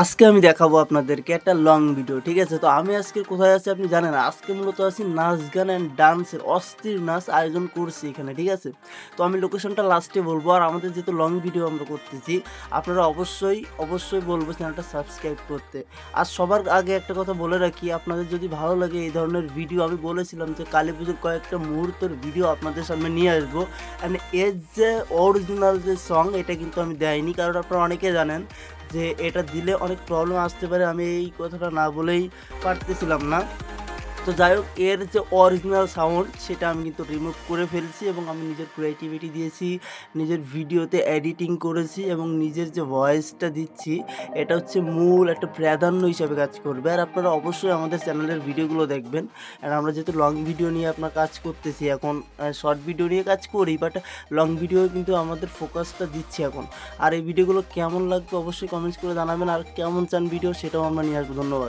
আজকে আমি দেখাবো আপনাদেরকে একটা লং ভিডিও ঠিক আছে? তো আমি আজকে কোথায় আছি আপনি জানেন আজকে মূলত আছি নাচ, গান অ্যান্ড ডান্সের অস্থির নাচ আয়োজন করছি এখানে, ঠিক আছে? তো আমি লোকেশনটা লাস্টে বলব, আর আমাদের যেহেতু লং ভিডিও আমরা করতেছি, আপনারা অবশ্যই অবশ্যই বলব চ্যানেলটা সাবস্ক্রাইব করতে। আর সবার আগে একটা কথা বলে রাখি, আপনাদের যদি ভালো লাগে এই ধরনের ভিডিও আমি বলেছিলাম যে কালী পুজোর কয়েকটা মুহূর্তের ভিডিও আপনাদের সামনে নিয়ে আসব। অ্যান্ড এর যে অরিজিনাল যে সং এটা কিন্তু আমি দেয়নি, কারণ আপনারা অনেকে জানেন যে এটা দিলে অনেক প্রবলেম আসতে পারে আমি এই কথাটা না বলেই পারতেছিলাম না। তো যাই হোক, এর যে অরিজিনাল সাউন্ড সেটা আমি কিন্তু রিমুভ করে ফেলছি এবং আমি নিজের ক্রিয়েটিভিটি দিয়েছি, নিজের ভিডিওতে এডিটিং করেছি এবং নিজের যে ভয়েসটা দিচ্ছি, এটা হচ্ছে মূল একটা প্রাধান্য হিসাবে কাজ করবে। আর আপনারা অবশ্যই আমাদের চ্যানেলের ভিডিওগুলো দেখবেন। আর আমরা যেহেতু লং ভিডিও নিয়ে আপনার কাজ করতেছি, এখন শর্ট ভিডিও নিয়ে কাজ করি বাট লং ভিডিও কিন্তু আমাদের ফোকাসটা দিচ্ছি এখন। আর এই ভিডিওগুলো কেমন লাগবে অবশ্যই কমেন্টস করে জানাবেন। আর কেমন চান ভিডিও সেটাও আমরা নিয়ে আসব। ধন্যবাদ।